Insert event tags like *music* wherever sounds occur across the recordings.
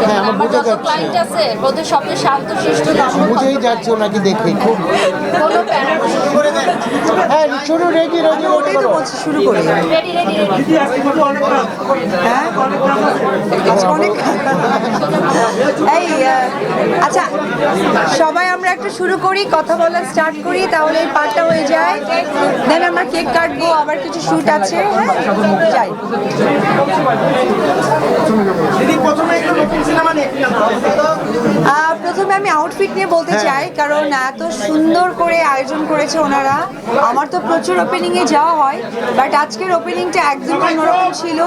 হ্যাঁ, আমার বোঝা। ক্লায়েন্ট আছে ওদের সবচেয়ে শান্ত শিষ্ট বুঝেই যাচ্ছে ওনাকে দেখে? খুব কোনো হ্যাঁ শুরু রেডি রেডি ওটাই তো বলছি শুরু করে রেডি রেডি রেডি হ্যাঁ অনেক এই আহ, আচ্ছা সবাই আমরা একটা শুরু করি, কথা বলা স্টার্ট করি, তাহলে এই পার্টটা হয়ে যায়। দেন আমরা কেক কাটবো, আবার কিছু শুট আছে হ্যাঁ? যাই। প্রথমে একটা নতুন সিনেমা নিয়ে আহ, প্রথমে আমি আউটফিট নিয়ে বলতে হ্যাঁ। চাই কারণ এত সুন্দর করে আয়োজন করেছে ওনারা। আমার তো প্রচুর ওপেনিংয়ে যাওয়া হয় বাট আজকের ওপেনিংটা একদম অন্যরকম ছিল।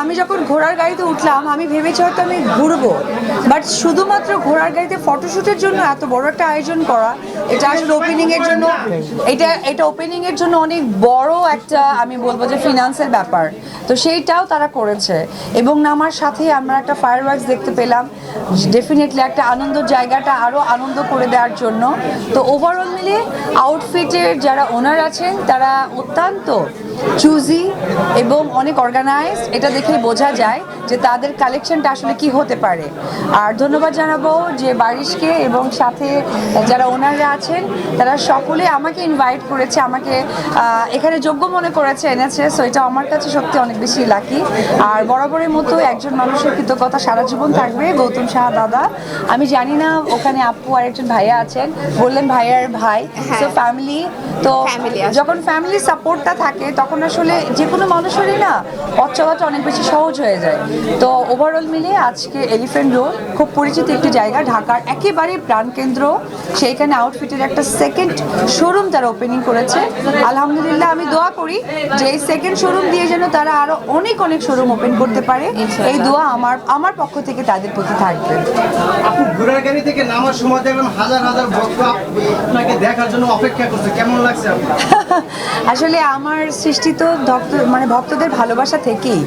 আমি যখন ঘোড়ার গাড়িতে উঠলাম আমি ভেবেছি হয়তো আমি ঘুরবো বাট শুধুমাত্র ঘোড়ার গাড়িতে ফটোশ্যুটের জন্য এত বড় একটা আয়োজন করা এটা আসলে ওপেনিংয়ের জন্য এটা এটা ওপেনিংয়ের জন্য অনেক বড় একটা আমি বলব যে ফিনান্সের ব্যাপার। তো সেইটাও তারা করেছে এবং নামার সাথে আমরা একটা ফায়ার দেখতে পেলাম। ডেফিনেটলি একটা আনন্দ জায়গাটা আরও আনন্দ করে দেওয়ার জন্য। তো ওভারঅল মিলে আউটফিটের যারা ওনার আছেন তারা অত্যন্ত চুজি এবং অনেক অর্গানাইজড এটা দেখেই বোঝা যায় যে তাদের কালেকশনটা আসলে কি হতে পারে। আর ধন্যবাদ জানাব যে বারিশকে এবং সাথে যারা ওনাররা আছেন তারা সকলে আমাকে ইনভাইট করেছে আমাকে এখানে যোগ্য মনে করেছে এনেছে সো এটা আমার কাছে সত্যি অনেক বেশি লাকি আর বরাবরের মতো একজন মানুষের কৃতজ্ঞতা সারা জীবন থাকবে গৌতম সাহা দাদা। আমি জানি না ওখানে আপু আর একজন ভাইয়া আছেন বললেন ভাইয়ার ভাই তো ফ্যামিলি তো যখন ফ্যামিলি সাপোর্টটা থাকে তখন আসলে যে কোনো মানুষেরই না পথ চলাটা অনেক বেশি সহজ হয়ে যায়। তো ওভারঅল মিলে আজকে এলিফ্যান্ট রোড খুব পরিচিত একটি জায়গা ঢাকার একেবারে প্রাণকেন্দ্র। সেইখানে আউটফিটের একটা সেকেন্ড শোরুম তারা ওপেনিং করেছে। আলহামদুলিল্লাহ আমি দোয়া করি যে এই সেকেন্ড শোরুম দিয়ে যেন তারা আরও অনেক অনেক শোরুম ওপেন করতে পারে। এই দোয়া আমার আমার পক্ষ থেকে তাদের প্রতি থাকবে। আপনি ঘোড়ার গাড়ি থেকে নামার সময় দেখলাম হাজার হাজার ভক্ত আপনাকে দেখার জন্য অপেক্ষা করছে। কেমন লাগছে *laughs* আসলে আমার সৃষ্টি তো ভক্ত মানে ভক্তদের ভালোবাসা থেকেই।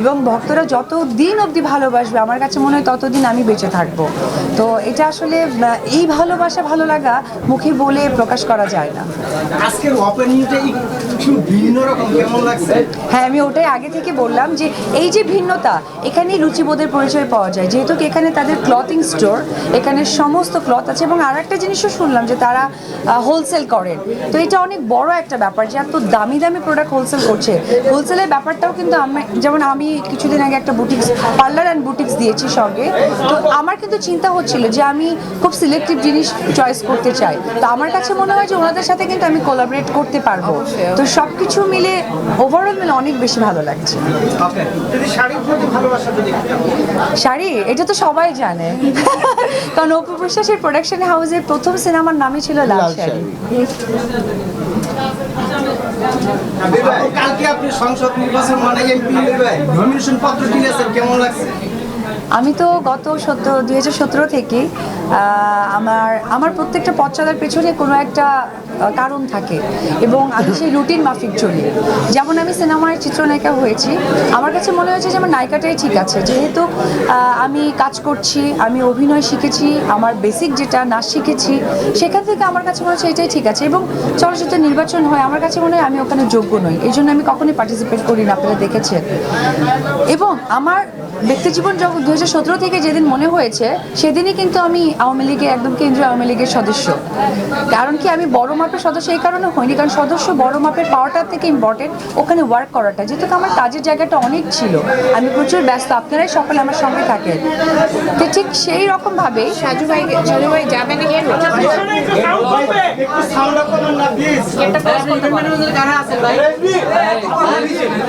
এবং ভক্তরা যত দিন অবধি ভালোবাসবে আমার কাছে মনে হয় ততদিন আমি বেঁচে থাকব। তো এটা আসলে এই ভালোবাসা ভালো লাগা মুখে বলে প্রকাশ করা যায় না। আজকের ওপেনিংটা একটু ভিন্ন রকম কেমন লাগছে? হ্যাঁ আমি ওটাই আগে থেকে বললাম যে এই যে ভিন্নতা এখানেই রুচিবোধের পরিচয় পাওয়া যায়। যেহেতু এখানে তাদের ক্লথিং স্টোর এখানে সমস্ত ক্লথ আছে এবং আর একটা জিনিসও শুনলাম যে তারা হোলসেল করেন। তো এটা অনেক বড় একটা ব্যাপার যে এত দামি দামি প্রোডাক্ট হোলসেল করছে। হোলসেলের ব্যাপারটাও কিন্তু আমি যেমন আমি কিছুদিন আগে একটা বুটিক্স পার্লার অ্যান্ড বুটিক্স দিয়েছি সঙ্গে। তো আমার কিন্তু চিন্তা হচ্ছিল যে আমি খুব সিলেক্টিভ জিনিস চয়েস করতে চাই। তো আমার কাছে মনে হয় যে ওনাদের সাথে কিন্তু আমি কোলাবরেট করতে পারব। তো সব কিছু মিলে ওভারঅল মিলে অনেক বেশি ভালো লাগছে। শাড়ি? এটা তো সবাই জানে। কারণ অপু বিশ্বাসের প্রোডাকশন হাউসের প্রথম সিনেমার নামই ছিল লাল শাড়ি। কালকে আপনি সংসদ নির্বাচন মানে এমপি নমিনেশন পত্র দিয়েছেন কেমন লাগছে? আমি তো গত সতেরো, দুই হাজার সতেরো থেকে আমার আমার প্রত্যেকটা পথ চলার পেছনে কোনো একটা কারণ থাকে। এবং আমি সেই রুটিন মাফিক চলি। যেমন আমি সিনেমার চিত্রনায়িকা হয়েছি, আমার কাছে মনে হয়েছে যে আমার নায়িকাটাই ঠিক আছে। যেহেতু আমি কাজ করছি, আমি অভিনয় শিখেছি, আমার বেসিক যেটা নাচ শিখেছি, সেখান থেকে আমার কাছে মনে হচ্ছে এটাই ঠিক আছে। এবং চলচ্চিত্র নির্বাচন হয়, আমার কাছে মনে হয় আমি ওখানে যোগ্য নই। এই জন্য আমি কখনোই পার্টিসিপেট করি না, আপনারা দেখেছেন। এবং আমার ব্যক্তি জীবন যখন দু হাজার সতেরো থেকে যেদিন মনে হয়েছে সেদিনই কিন্তু আমি আওয়ামী লীগের একদম কেন্দ্রীয় আওয়ামী লীগের সদস্য। কারণ কি আমি বড় মাপের সদস্য এই কারণে হয়নি কারণ সদস্য বড় মাপের পাওয়াটার থেকে ইম্পর্টেন্ট ওখানে ওয়ার্ক করাটা। যেহেতু আমার কাজের জায়গাটা অনেক ছিল আমি প্রচুর ব্যস্ত আপনারাই সকলে আমার সঙ্গে থাকেন। তো ঠিক সেই রকমভাবেই সাজু ভাই সাজু ভাই যাবেন একটু